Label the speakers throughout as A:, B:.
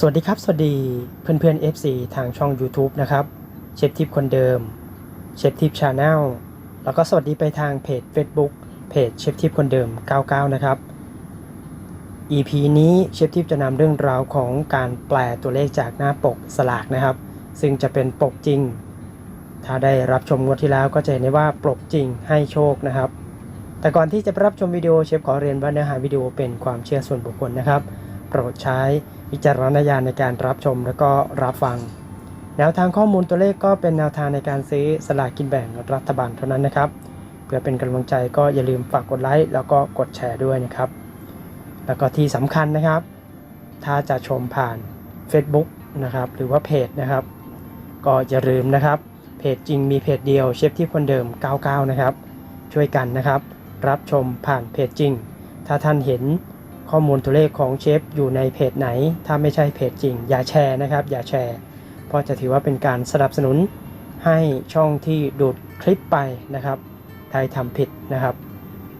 A: สวัสดีครับ สวัสดีเพื่อนเพื่อน FC ทางช่อง YouTube นะครับ เชฟทิปคนเดิม เชฟทิปชาแนลแล้วก็สวัสดีไปทางเพจ Facebook เพจเชฟทิปคนเดิม 99 นะครับ EP นี้เชฟทิปจะนำเรื่องราวของการแปลตัวเลขจากหน้าปกสลากนะครับ ซึ่งจะเป็นปกจริง ถ้าได้รับชมงวดที่แล้วก็จะเห็นได้ว่าปกจริงให้โชคนะครับ แต่ก่อนที่จะไปรับชมวิดีโอเชฟขอเรียนว่าเนื้อหาวิดีโอเป็นความเชื่อส่วนบุคคลนะครับ โปรดใช้วิจารณญาณในการรับชมและก็รับฟัง แนวทางข้อมูลตัวเลขก็เป็นแนวทางในการซื้อสลากกินแบ่งรัฐบาลเท่านั้นนะครับ เพื่อเป็นกำลังใจก็อย่าลืมฝากกดไลค์แล้วก็กดแชร์ด้วยนะครับ แล้วก็ที่สำคัญนะครับ ถ้าจะชมผ่าน Facebook นะครับหรือว่าเพจนะครับ ก็อย่าลืมนะครับเพจจริงมีเพจเดียวเชฟที่คนเดิม 99 นะครับ ช่วยกันนะครับ รับชมผ่านเพจจริง ถ้าท่านเห็น ข้อมูลตัวเลขของเชฟอยู่ในเพจไหน ถ้าไม่ใช่เพจจริง อย่าแชร์นะครับ อย่าแชร์ เพราะจะถือว่าเป็นการสนับสนุนให้ช่องที่ดูดคลิปไปนะครับไทยทำผิดนะครับ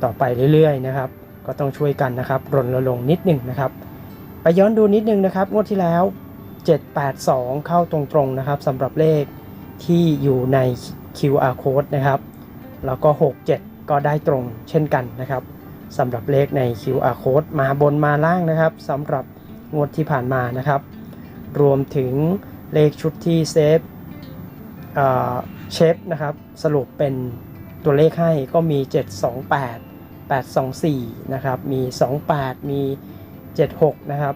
A: ต่อไปเรื่อยๆนะครับ ก็ต้องช่วยกันนะครับรณรงค์นิดหนึ่งนะครับ ไปย้อนดูนิดนึงนะครับงวดที่แล้ว 782 เข้าตรงๆนะครับสำหรับเลขที่อยู่ใน QR code นะครับ แล้วก็ 67 ก็ได้ตรงเช่นกันนะครับ สำหรับเลขใน QR code มาบนมาล่างนะครับสำหรับงวดที่ผ่านมานะครับ รวมถึงเลขชุดที่เซฟเชฟนะครับ สรุปเป็นตัวเลขให้ก็มี 728 824 นะครับ มี 28 มี 76 นะครับ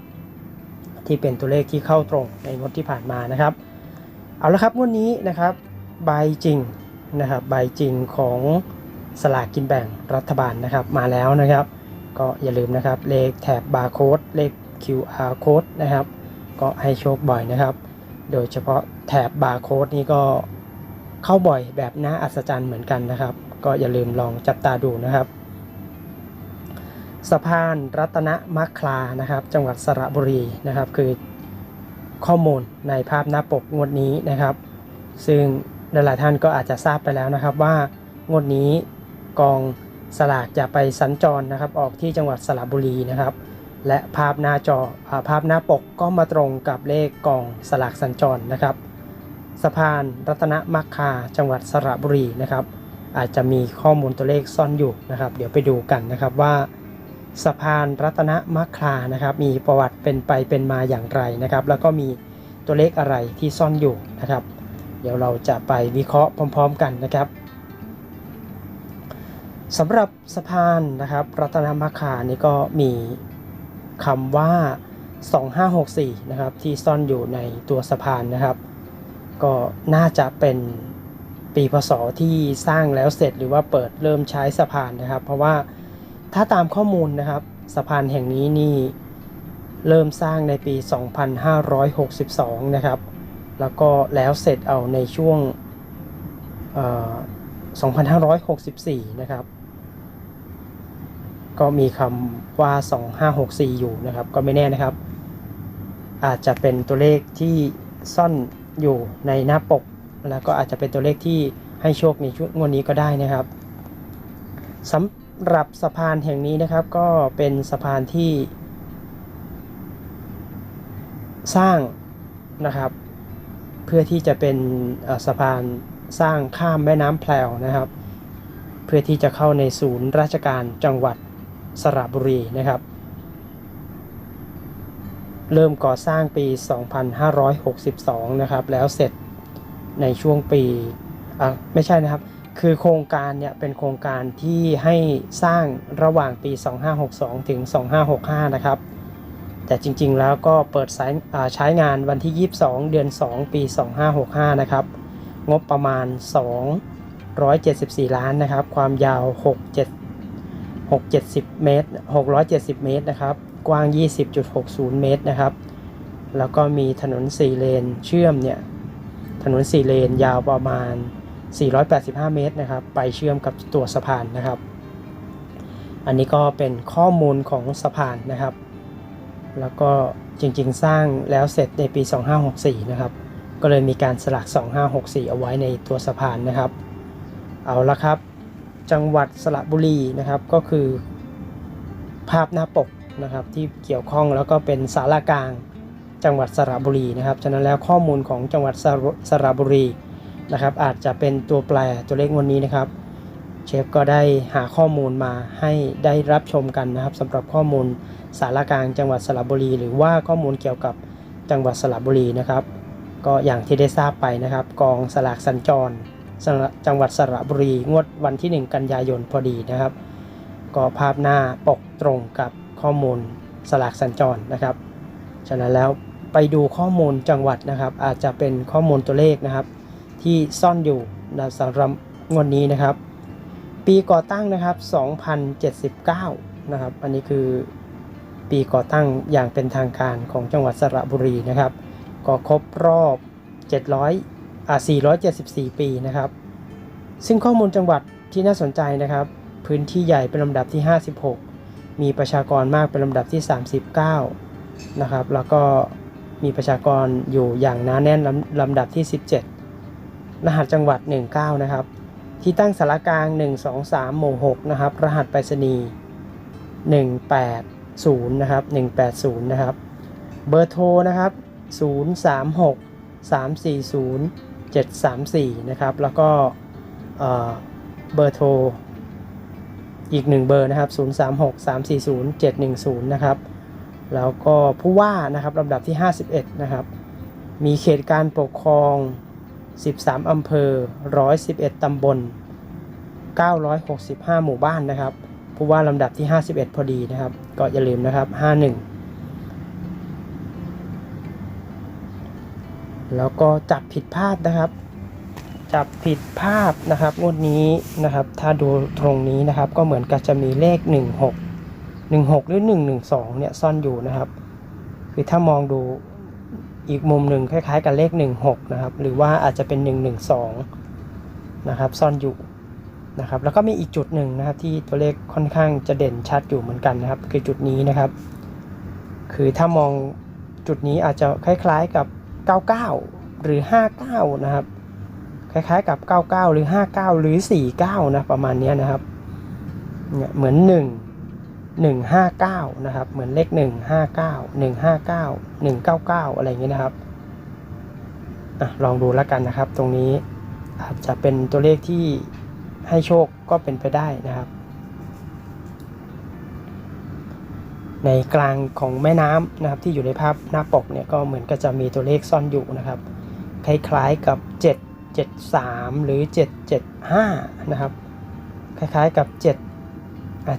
A: ที่เป็นตัวเลขที่เข้าตรงในงวดที่ผ่านมานะครับ เอาละครับงวดนี้นะครับใบจริงนะครับใบจริงของ สลากกินแบ่งรัฐบาลนะครับมาแล้วนะครับ ก็อย่าลืมนะครับ เลขแถบบาร์โค้ดเลข QR code นะครับ ก็ให้โชคบ่อยนะครับ โดยเฉพาะแถบบาร์โค้ดนี่ก็เข้าบ่อยแบบน่าอัศจรรย์เหมือนกันนะครับ ก็อย่าลืมลองจับตาดูนะครับ สะพานรัตนมัคคลานะครับ จังหวัดสระบุรีนะครับ คือข้อมูลในภาพหน้าปกงวดนี้นะครับ ซึ่งหลายๆท่านก็อาจจะทราบไปแล้วนะครับว่างวดนี้ กองสลากจะไปสัญจรนะครับ ออกที่จังหวัดสระบุรีนะครับ และภาพหน้าจออภาพหน้าปกก็มาตรงกับเลขกองสลากสัญจรนะครับ สะพานรัตนมัคคาจังหวัดสระบุรีนะครับ อาจจะมีข้อมูลตัวเลขซ่อนอยู่นะครับ เดี๋ยวไปดูกันนะครับว่า สะพานรัตนมัคคานะครับ มีประวัติเป็นไปเป็นมาอย่างไรนะครับ แล้วก็มีตัวเลขอะไรที่ซ่อนอยู่นะครับ เดี๋ยวเราจะไปวิเคราะห์พร้อม ๆ กันนะครับ สำหรับสะพานนะครับรัตนมัคานี่ก็มีคำว่า 2564 นะครับ ที่ซ่อนอยู่ในตัวสะพานนะครับ ก็น่าจะเป็นปีพศที่สร้างแล้วเสร็จหรือว่าเปิดเริ่มใช้สะพานนะครับ เพราะว่าถ้าตามข้อมูลนะครับสะพานแห่งนี้นี่เริ่มสร้างในปี 2562 นะครับ แล้วก็แล้วเสร็จเอาในช่วงเอ่อ2564 นะครับ ก็มีคำว่า 2564 อยู่นะครับ ก็ไม่แน่นะครับ อาจจะเป็นตัวเลขที่ซ่อนอยู่ในหน้าปก แล้วก็อาจจะเป็นตัวเลขที่ให้โชคในช่วงวดนี้ก็ได้นะครับสำหรับสะพานแห่งนี้นะครับ ก็เป็นสะพานที่ สร้างนะครับ เพื่อที่จะเป็นสะพานสร้างข้ามแม่น้ำแพลวนะครับ เพื่อที่จะเข้าในศูนย์ราชการจังหวัด สระบุรีนะครับ เริ่มก่อสร้างปี 2562 นะครับ แล้วเสร็จในช่วงปีอะไม่ใช่นะครับ คือโครงการเนี่ยเป็นโครงการที่ให้สร้างระหว่างปี 2562 ถึง 2565 นะครับ แต่จริงๆแล้วก็เปิดใช้อ่าใช้งานวันที่ 22 เดือน 2 ปี 2565 นะครับ งบประมาณ274 ล้านนะครับ ความยาว 6 7 670 เมตร 670 เมตรนะครับ กว้าง 20.60 เมตรนะครับ แล้วก็มีถนน 4 เลนเชื่อมเนี่ย ถนน 4 เลนยาวประมาณ 485 เมตรนะครับ ไปเชื่อมกับตัวสะพานนะครับ อันนี้ก็เป็นข้อมูลของสะพานนะครับ แล้วก็จริงๆ สร้างแล้วเสร็จในปี 2564 นะครับ ก็เลยมีการสลัก 2564 เอาไว้ในตัวสะพานนะครับ เอาละครับ จังหวัดสระบุรีนะครับก็คือภาพหน้าปกนะครับที่เกี่ยวข้องแล้วก็เป็นศาลากลางจังหวัดสระบุรีนะครับฉะนั้นแล้วข้อมูลของจังหวัดสระบุรีนะครับอาจจะเป็นตัวแปรตัวเลขวันนี้นะครับเชฟก็ได้หาข้อมูลมาให้ได้รับชมกันนะครับสำหรับข้อมูลสารกลางจังหวัดสระบุรี หรือว่าข้อมูลเกี่ยวกับจังหวัดสระบุรีนะครับ ก็อย่างที่ได้ทราบไปนะครับ กองสลากสัญจร จังหวัดสระบุรี งวดวันที่ 1 กันยายนพอดีนะครับ ก็ภาพหน้าปกตรงกับข้อมูลสลากสัญจรนะครับ ฉะนั้นแล้วไปดูข้อมูลจังหวัดนะครับ อาจจะเป็นข้อมูลตัวเลขนะครับ ที่ซ่อนอยู่ในสำหรับงวดนี้นะครับ ปีก่อตั้งนะครับ 2079 นะครับ อันนี้คือปีก่อตั้งอย่างเป็นทางการของจังหวัดสระบุรีนะครับ ก็ครบรอบ 700อ่า 474 ปีนะครับ ซึ่งข้อมูลจังหวัดที่น่าสนใจนะครับ พื้นที่ใหญ่เป็นลำดับที่ 56 มีประชากรมากเป็นลำดับที่ 39 นะครับ แล้วก็มีประชากรอยู่อย่างหนาแน่นลำลำดับที่ 17 รหัสจังหวัด 19 นะครับ ที่ตั้งสารกลาง 1 2 3 หมู่ 6 นะครับ รหัสไปรษณีย์ 180 นะครับ 180 นะครับ เบอร์โทรนะครับ 036 340 734 นะครับ แล้วก็เบอร์โทรอีกหนึ่งเบอร์นะครับ 036 340 710 นะครับ แล้วก็ผู้ว่านะครับลำดับที่ 51 นะครับ มีเขตการปกครอง 13 อำเภอ 111 ตำบล 965 หมู่บ้านนะครับ ผู้ว่าลำดับที่ 51 พอดีนะครับ ก็อย่าลืมนะครับ 51 แล้วก็จับผิดพลาดนะครับ จับผิดภาพนะครับงวดนี้นะครับ ถ้าดูตรงนี้นะครับ ก็เหมือนกับจะมีเลข 16 16 หรือ 112 เนี่ยซ่อนอยู่นะครับ คือถ้ามองดูอีกมุมหนึ่งคล้ายๆ กับเลข 16 นะครับ หรือว่าอาจจะเป็น 112 นะครับซ่อนอยู่นะครับแล้วก็มีอีกจุดหนึ่งนะครับที่ตัวเลขค่อนข้างจะเด่นชัดอยู่เหมือนกันนะครับ คือจุดนี้นะครับ คือถ้ามองจุดนี้อาจจะคล้าย ๆกับ 99 หรือ 59 นะครับ คล้ายๆกับ 99 หรือ 59 หรือ 49 นะประมาณนี้นะครับเนี่ยเหมือน 1 159 นะครับ เหมือนเลข 159 159 199 อะไรอย่างเงี้ยนะครับอะลองดูแล้วกันนะครับ ตรงนี้อาจจะเป็นตัวเลขที่ให้โชคก็เป็นไปได้นะครับ ในกลางของแม่น้ำนะครับที่อยู่ในภาพหน้าปกเนี่ยก็เหมือนก็จะมีตัวเลขซ่อนอยู่นะครับ คล้ายๆกับ 7 7 3 หรือ 7 7 5 นะครับ คล้ายๆกับ 7 อะ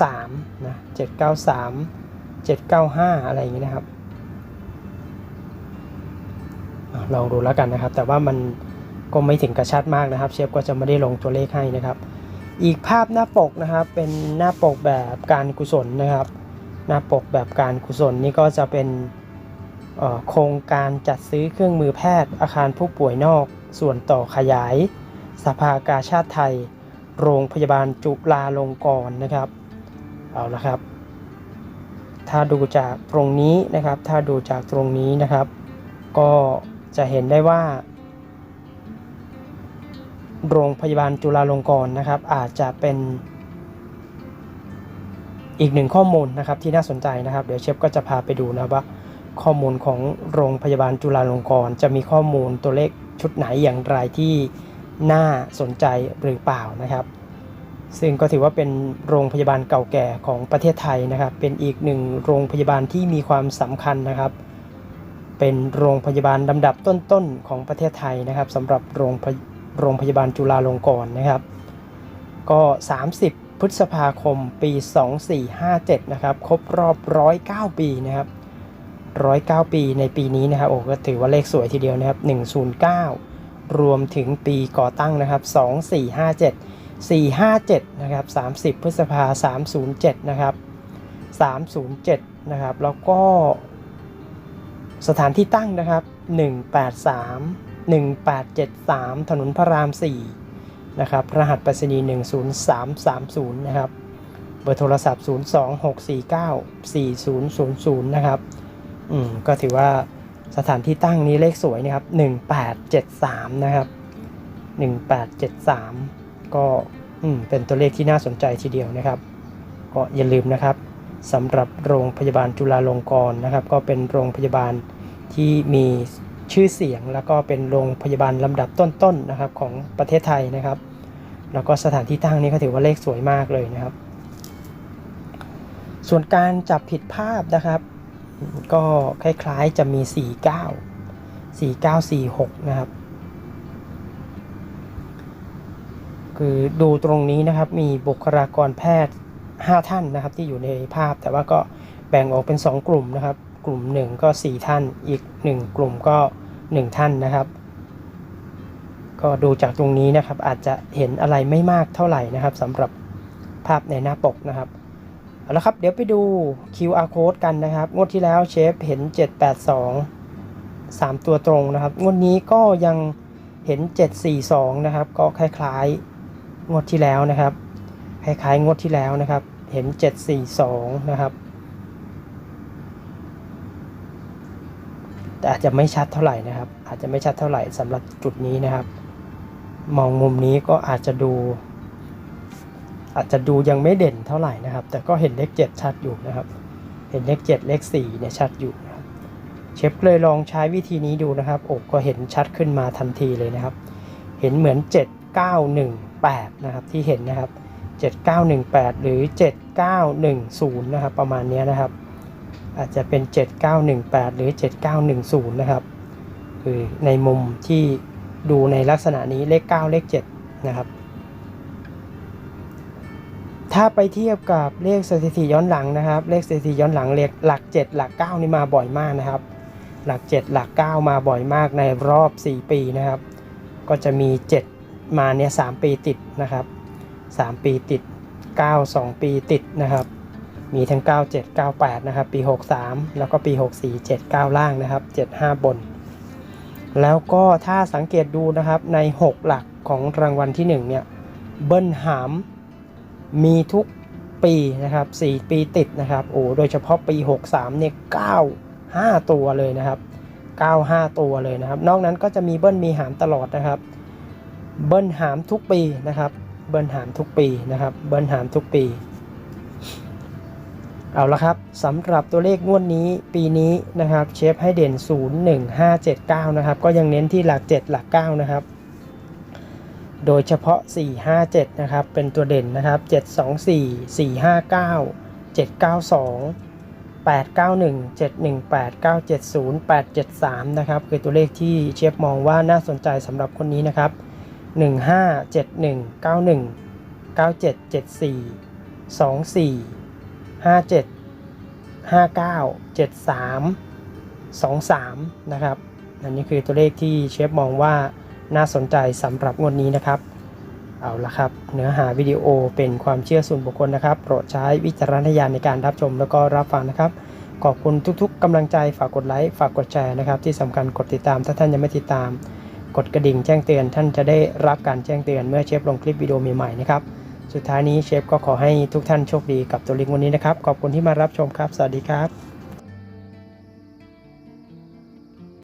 A: 793 นะ 793 795 อะไรอย่างนี้นะครับ ลองดูแล้วกันนะครับ แต่ว่ามันก็ไม่ถึงกระชัดมากนะครับ เชฟก็จะไม่ได้ลงตัวเลขให้นะครับ อีกภาพหน้าปกนะครับเป็นหน้าปกแบบการกุศลนะครับ หน้าปกแบบการกุศลนี่ก็จะเป็นโครงการจัดซื้อเครื่องมือแพทย์อาคารผู้ป่วยนอก ส่วนต่อขยาย สภากาชาติไทย โรงพยาบาลจุฬาลงกรณ์นะครับเอาละครับ ถ้าดูจากตรงนี้นะครับ ถ้าดูจากตรงนี้นะครับ ก็จะเห็นได้ว่า โรงพยาบาลจุฬาลงกรณ์นะครับ อาจจะเป็น อีกหนึ่งข้อมูลนะครับที่น่าสนใจนะครับ เดี๋ยวเชฟก็จะพาไปดูนะว่าข้อมูลของโรงพยาบาลจุฬาลงกรณ์จะมีข้อมูลตัวเลขชุดไหนอย่างไรที่น่าสนใจหรือเปล่านะครับ ซึ่งก็ถือว่าเป็นโรงพยาบาลเก่าแก่ของประเทศไทยนะครับ เป็นอีกหนึ่งโรงพยาบาลที่มีความสำคัญนะครับ เป็นโรงพยาบาลลำดับต้นๆของประเทศไทยนะครับสำหรับโรงพยโรงพยาบาลจุฬาลงกรณ์นะครับ ก็ 30 พฤษภาคมปี 2457 นะครับ ครบรอบ 109 ปีนะครับ 109 ปีในปีนี้นะครับ โอ้ก็ถือว่าเลขสวยทีเดียวนะครับ 109 รวมถึงปีก่อตั้งนะครับ 2457 457 นะครับ 30 พฤษภา 307 นะครับ 307 นะครับ แล้วก็สถานที่ตั้งนะครับ 183 1873 ถนนพระราม 4 นะครับรหัสไปรษณีย์10330 นะครับ เบอร์โทรศัพท์ 026494000 นะครับ อืม ก็ถือว่าสถานที่ตั้งนี้เลขสวยนะครับ 1873 นะครับ 1873 ก็อืมเป็นตัวเลขที่น่าสนใจทีเดียวนะครับ ก็อย่าลืมนะครับสำหรับโรงพยาบาลจุฬาลงกรณ์นะครับ ก็เป็นโรงพยาบาลที่มี ชื่อเสียง แล้วก็เป็นโรงพยาบาลลำดับต้นๆนะครับของประเทศไทยนะครับ แล้วก็สถานที่ตั้งนี้ก็ถือว่าเลขสวยมากเลยนะครับ ส่วนการจับผิดภาพนะครับ ก็คล้ายๆจะมี 49 4946 นะครับ คือดูตรงนี้นะครับมีบุคลากรแพทย์ 5 ท่านนะครับที่อยู่ในภาพแต่ว่าก็แบ่งออกเป็น 2 กลุ่มนะครับ กลุ่ม 1 ก็ 4 ท่าน อีก 1 กลุ่มก็ 1 ท่านนะครับ ก็ดูจากตรงนี้นะครับอาจจะเห็นอะไรไม่มากเท่าไหร่นะครับสำหรับภาพในหน้าปกนะครับเอาละครับเดี๋ยวไปดู QR code กันนะครับ งวดที่แล้วเชฟเห็น 782 3 ตัวตรงนะครับ งวดนี้ก็ยังเห็น 742 นะครับ ก็คล้ายๆ งวดที่แล้วนะครับ คล้ายๆ งวดที่แล้วนะครับ เห็น 742 นะครับ แต่อาจจะไม่ชัดเท่าไหร่นะครับ อาจจะไม่ชัดเท่าไหร่สำหรับจุดนี้นะครับ มองมุมนี้ก็อาจจะดู อาจจะดูยังไม่เด่นเท่าไหร่นะครับ แต่ก็เห็นเลข7ชัดอยู่นะครับ เห็นเลข7เลข4เนี่ยชัดอยู่นะครับเชฟเลยลองใช้วิธีนี้ดูนะครับอ้ก็เห็นชัดขึ้นมาทันทีเลยนะครับ เห็นเหมือน 7918 นะครับที่เห็นนะครับ 7918 หรือ 7910 นะครับ ประมาณนี้นะครับ อาจจะเป็น 7918 หรือ 7910 นะครับคือในมุมที่ดูในลักษณะนี้เลข 9 เลข 7 นะครับ ถ้าไปเทียบกับเลขสถิติย้อนหลังนะครับ เลขสถิติย้อนหลังเลขหลัก 7 หลัก 9 นี่มาบ่อยมากนะครับ หลัก 7 หลัก 9 มาบ่อยมากในรอบ 4 ปีนะครับ ก็จะมี 7 มาเนี่ย3ปีติดนะครับ 3 ปีติด 9 2 ปีติดนะครับ มีทั้ง 97 98 นะครับ ปี 63 แล้วก็ปี 64 79 ล่างนะครับ 75 บน แล้วก็ถ้าสังเกตดูนะครับใน 6 หลักของรางวัลที่ 1 เนี่ย เบิ้ลหาม มีทุกปีนะครับ 4 ปีติดนะครับโอ้โดยเฉพาะปี 63 เนี่ย 9 5 ตัวเลยนะครับ 9 5 ตัวเลยนะครับ นอกนั้นก็จะมีเบิ้ลมีหามตลอดนะครับ เบิ้ลหามทุกปีนะครับ เบิ้ลหามทุกปีนะครับ เบิ้ลหามทุกปี เอาละครับสำหรับตัวเลขงวดนี้ปีนี้นะครับเชฟให้เด่น 0 1 5 7 9 นะครับ ก็ยังเน้นที่หลัก 7 หลัก 9 นะครับ โดยเฉพาะ 4 5 7 นะครับ เป็นตัวเด่นนะครับ 7 2 4 4 5 9 7 9 2 8 9 1 7 1 8 9 7 0 8 7 3 นะครับ คือตัวเลขที่เชฟมองว่าน่าสนใจสำหรับคนนี้นะครับ 1 5 7 1 9 1 9 7 7 4 2 4 ห้าเจ็ดห้าเก้าเจ็ดสามสองสามนะครับอันนี้คือตัวเลขที่เชฟมองว่าน่าสนใจสำหรับงวดนี้นะครับ เอาละครับ เนื้อหาวิดีโอเป็นความเชื่อส่วนบุคคลนะครับ โปรดใช้วิจารณญาณในการรับชมแล้วก็รับฟังนะครับ ขอบคุณทุกๆกำลังใจฝากกดไลค์ฝากกดแชร์นะครับ ที่สำคัญกดติดตามถ้าท่านยังไม่ติดตาม กดกระดิ่งแจ้งเตือนท่านจะได้รับการแจ้งเตือนเมื่อเชฟลงคลิปวิดีโอใหม่ๆนะครับ สุดท้ายนี้เชฟก็ขอให้ทุกท่านโชคดีกับตัวลิงวันนี้นะครับ ขอบคุณที่มารับชมครับ สวัสดีครับ